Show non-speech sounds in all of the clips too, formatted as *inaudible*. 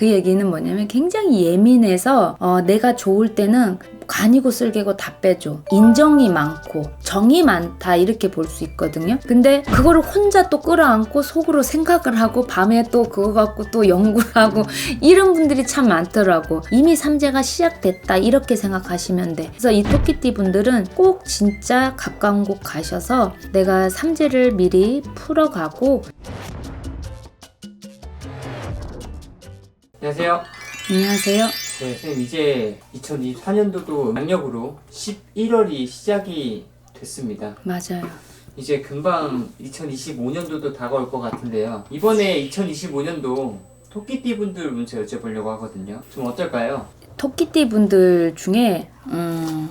그 얘기는 뭐냐면 굉장히 예민해서 어, 내가 좋을 때는 간이고 쓸개고 다 빼줘. 인정이 많고 정이 많다 이렇게 볼 수 있거든요. 근데 그거를 혼자 또 끌어안고 속으로 생각을 하고 밤에 또 그거 갖고 또 연구를 하고 이런 분들이 참 많더라고. 이미 삼재가 시작됐다 이렇게 생각하시면 돼. 그래서 이 토끼띠 분들은 꼭 진짜 가까운 곳 가셔서 내가 삼재를 미리 풀어가고 안녕하세요. 안녕하세요. 네, 선생님 이제 2024년도도 양력으로 11월이 시작이 됐습니다. 맞아요. 이제 금방 2025년도도 다가올 것 같은데요. 이번에 2025년도 토끼띠 분들 문제 여쭤보려고 하거든요. 좀 어떨까요? 토끼띠 분들 중에 음,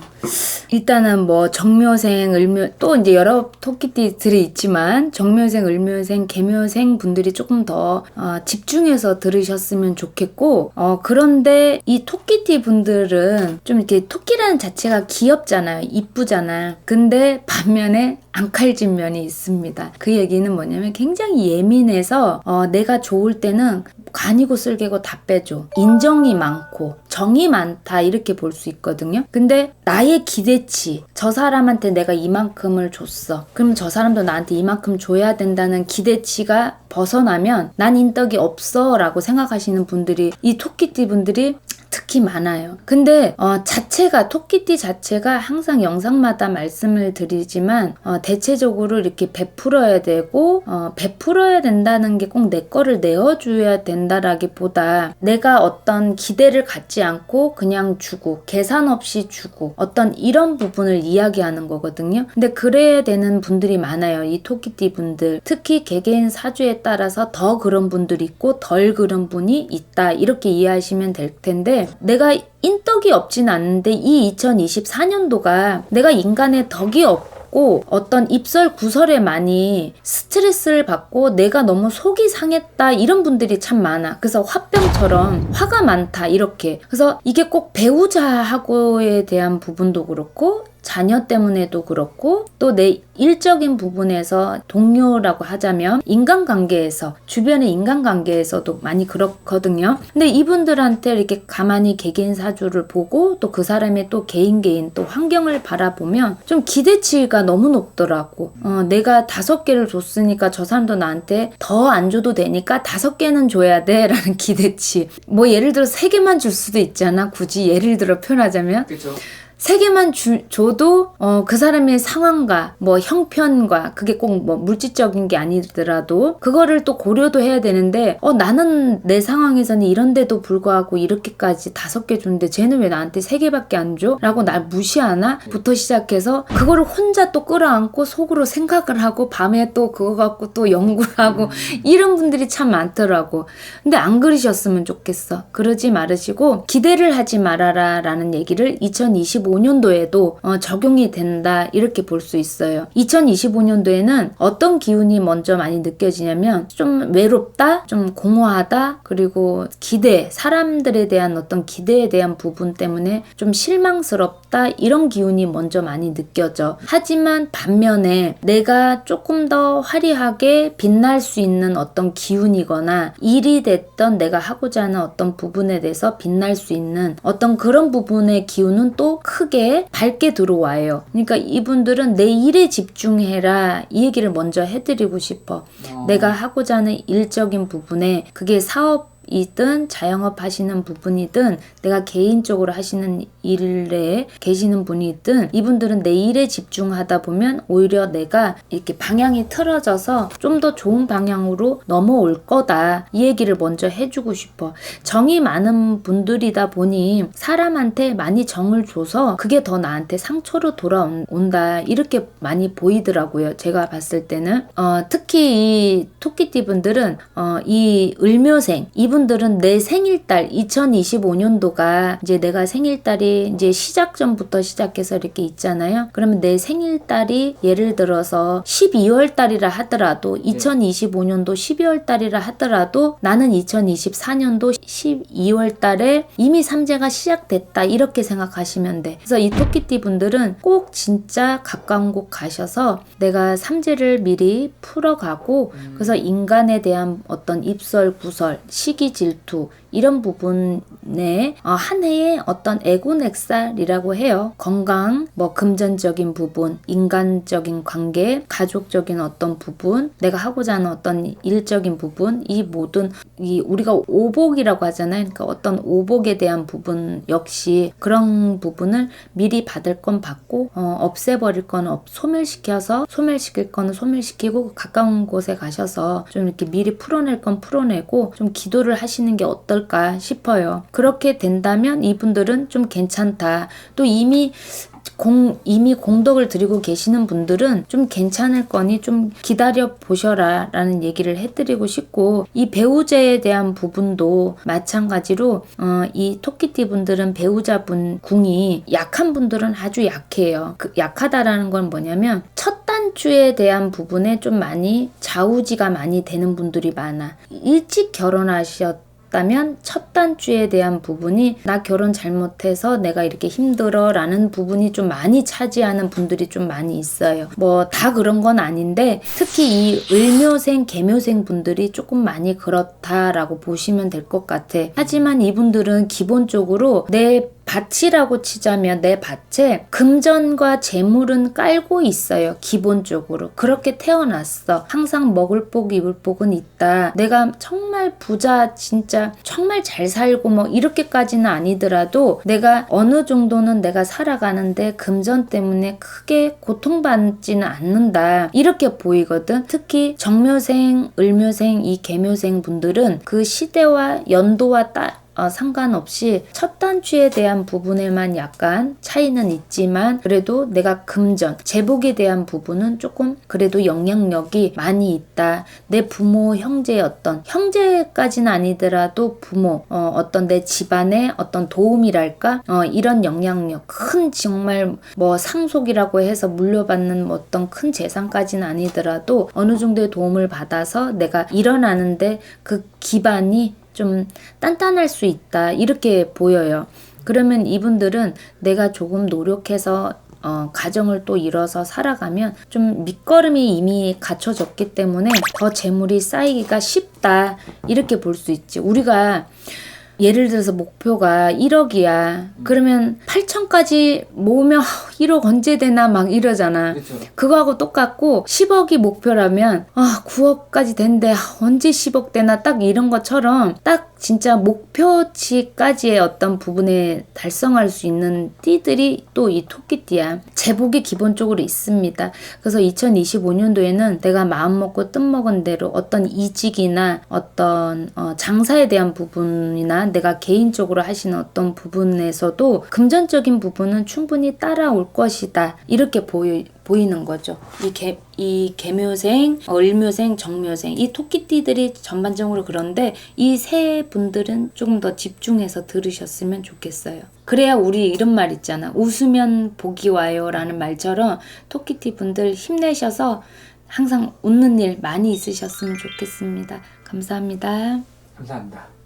일단은 뭐 정묘생, 을묘 또 이제 여러 토끼띠들이 있지만 정묘생, 을묘생, 개묘생 분들이 조금 더 어, 집중해서 들으셨으면 좋겠고 어, 그런데 이 토끼띠 분들은 좀 이렇게 토끼라는 자체가 귀엽잖아요, 이쁘잖아요. 근데 반면에 앙칼진 면이 있습니다. 그 얘기는 뭐냐면 굉장히 예민해서 어, 내가 좋을 때는 간이고 쓸개고 다 빼줘. 인정이 많고 정이 많다 이렇게 볼 수 있거든요. 근데 나의 기대치 저 사람한테 내가 이만큼을 줬어. 그럼 저 사람도 나한테 이만큼 줘야 된다는 기대치가 벗어나면 난 인덕이 없어 라고 생각하시는 분들이 이 토끼띠 분들이 특히 많아요. 근데 어, 자체가 토끼띠 자체가 항상 영상마다 말씀을 드리지만 어, 대체적으로 이렇게 베풀어야 되고 어, 베풀어야 된다는 게 꼭 내 거를 내어줘야 된다라기보다 내가 어떤 기대를 갖지 않고 그냥 주고 계산 없이 주고 어떤 이런 부분을 이야기하는 거거든요. 근데 그래야 되는 분들이 많아요. 이 토끼띠 분들 특히 개개인 사주에 따라서 더 그런 분들이 있고 덜 그런 분이 있다 이렇게 이해하시면 될 텐데 내가 인덕이 없진 않는데 이 2024년도가 내가 인간의 덕이 없고 어떤 입설 구설에 많이 스트레스를 받고 내가 너무 속이 상했다 이런 분들이 참 많아. 그래서 화병처럼 화가 많다 이렇게. 그래서 이게 꼭 배우자하고에 대한 부분도 그렇고 자녀 때문에도 그렇고 또 내 일적인 부분에서 동료라고 하자면 인간관계에서 주변의 인간관계에서도 많이 그렇거든요. 근데 이분들한테 이렇게 가만히 개개인 사주를 보고 또 그 사람의 또 개인 개인 또 환경을 바라보면 좀 기대치가 너무 높더라고. 어, 내가 다섯 개를 줬으니까 저 사람도 나한테 더 안 줘도 되니까 다섯 개는 줘야 돼라는 *laughs* 기대치. 뭐 예를 들어 세 개만 줄 수도 있잖아. 굳이 예를 들어 표현하자면 그렇죠. 세 개만 주, 줘도 어, 그 사람의 상황과 뭐 형편과 그게 꼭 뭐 물질적인 게 아니더라도 그거를 또 고려도 해야 되는데 어 나는 내 상황에서는 이런데도 불구하고 이렇게까지 다섯 개 줬는데 쟤는 왜 나한테 세 개밖에 안 줘? 라고 날 무시하나? 부터 시작해서 그거를 혼자 또 끌어안고 속으로 생각을 하고 밤에 또 그거 갖고 또 연구를 하고 이런 분들이 참 많더라고. 근데 안 그러셨으면 좋겠어. 그러지 말으시고 기대를 하지 말아라 라는 얘기를 2025 년도에도 어, 적용이 된다 이렇게 볼 수 있어요. 2025년도에는 어떤 기운이 먼저 많이 느껴지냐면 좀 외롭다, 좀 공허하다, 그리고 기대, 사람들에 대한 어떤 기대에 대한 부분 때문에 좀 실망스럽다 이런 기운이 먼저 많이 느껴져. 하지만 반면에 내가 조금 더 화려하게 빛날 수 있는 어떤 기운이거나 일이 됐던 내가 하고자 하는 어떤 부분에 대해서 빛날 수 있는 어떤 그런 부분의 기운은 또 크게 밝게 들어와요. 그러니까 이분들은 내 일에 집중해라 이 얘기를 먼저 해드리고 싶어. 어, 내가 하고자 하는 일적인 부분에 그게 사업 이든 자영업 하시는 부분이든 내가 개인적으로 하시는 일에 계시는 분이든 이분들은 내 일에 집중하다 보면 오히려 내가 이렇게 방향이 틀어져서 좀 더 좋은 방향으로 넘어올 거다. 이 얘기를 먼저 해주고 싶어. 정이 많은 분들이다 보니 사람한테 많이 정을 줘서 그게 더 나한테 상처로 돌아온다. 이렇게 많이 보이더라고요. 제가 봤을 때는. 어, 특히 이 토끼띠 분들은 어, 이 을묘생. 이분들은 내 생일달 2025년도가 이제 내가 생일달이 이제 시작 전부터 시작해서 이렇게 있잖아요. 그러면 내 생일달이 예를 들어서 12월 달이라 하더라도 2025년도 12월 달이라 하더라도 나는 2024년도 12월 달에 이미 삼재가 시작됐다 이렇게 생각하시면 돼. 그래서 이 토끼띠 분들은 꼭 진짜 가까운 곳 가셔서 내가 삼재를 미리 풀어가고 그래서 인간에 대한 어떤 입설, 구설, 시기 질투 이런 부분에 어, 한 해의 어떤 에고넥살이라고 해요. 건강, 뭐 금전적인 부분, 인간적인 관계, 가족적인 어떤 부분, 내가 하고자 하는 어떤 일적인 부분, 이 모든 이 우리가 오복이라고 하잖아요. 그러니까 어떤 오복에 대한 부분 역시 그런 부분을 미리 받을 건 받고 어, 없애버릴 건 없, 소멸시켜서 소멸시킬 거는 소멸시키고 가까운 곳에 가셔서 좀 이렇게 미리 풀어낼 건 풀어내고 좀 기도를 하시는 게 어떨 까 싶어요. 그렇게 된다면 이분들은 좀 괜찮다. 또 이미 공, 이미 공덕을 들이고 계시는 분들은 좀 괜찮을 거니 좀 기다려 보셔라 라는 얘기를 해드리고 싶고 이 배우자에 대한 부분도 마찬가지로 어, 이 토끼띠 분들은 배우자분 궁이 약한 분들은 아주 약해요. 그 약하다라는 건 뭐냐면 첫 단추에 대한 부분에 좀 많이 좌우지가 많이 되는 분들이 많아. 일찍 결혼하셨 다면 첫 단추에 대한 부분이 나 결혼 잘못해서 내가 이렇게 힘들어 라는 부분이 좀 많이 차지하는 분들이 좀 많이 있어요. 뭐 다 그런 건 아닌데 특히 이 을묘생, 개묘생 분들이 조금 많이 그렇다라고 보시면 될 것 같아. 하지만 이분들은 기본적으로 내 밭이라고 치자면 내 밭에 금전과 재물은 깔고 있어요. 기본적으로. 그렇게 태어났어. 항상 먹을 복, 입을 복은 있다. 내가 정말 부자, 진짜 정말 잘 살고 뭐 이렇게까지는 아니더라도 내가 어느 정도는 내가 살아가는데 금전 때문에 크게 고통받지는 않는다. 이렇게 보이거든. 특히 정묘생, 을묘생, 이 개묘생 분들은 그 시대와 연도와 따, 어, 상관없이 첫 단추에 대한 부분에만 약간 차이는 있지만 그래도 내가 금전, 제복에 대한 부분은 조금 그래도 영향력이 많이 있다. 내 부모, 형제의 어떤 형제까지는 아니더라도 부모, 어, 어떤 내 집안의 어떤 도움이랄까 어, 이런 영향력 큰 정말 뭐 상속이라고 해서 물려받는 뭐 어떤 큰 재산까지는 아니더라도 어느 정도의 도움을 받아서 내가 일어나는데 그 기반이 좀 단단할 수 있다 이렇게 보여요. 그러면 이분들은 내가 조금 노력해서 어, 가정을 또 이뤄서 살아가면 좀 밑거름이 이미 갖춰졌기 때문에 더 재물이 쌓이기가 쉽다 이렇게 볼 수 있지. 우리가 예를 들어서 목표가 1억이야. 그러면 8천까지 모으면 1억 언제 되나 막 이러잖아. 그렇죠. 그거하고 똑같고 10억이 목표라면 아 9억까지 된대 아, 언제 10억 되나 딱 이런 것처럼 딱 진짜 목표치까지의 어떤 부분에 달성할 수 있는 띠들이 또 이 토끼띠야. 제복이 기본적으로 있습니다. 그래서 2025년도에는 내가 마음 먹고 뜻 먹은 대로 어떤 이직이나 어떤 어, 장사에 대한 부분이나 내가 개인적으로 하시는 어떤 부분에서도 금전적인 부분은 충분히 따라올 것이다. 이렇게 보이, 보이는 거죠. 이 개, 이 개묘생, 을묘생, 정묘생 이 토끼띠들이 전반적으로 그런데 이 세 분들은 조금 더 집중해서 들으셨으면 좋겠어요. 그래야 우리 이런 말 있잖아. 웃으면 복이 와요 라는 말처럼 토끼띠 분들 힘내셔서 항상 웃는 일 많이 있으셨으면 좋겠습니다. 감사합니다. 감사합니다.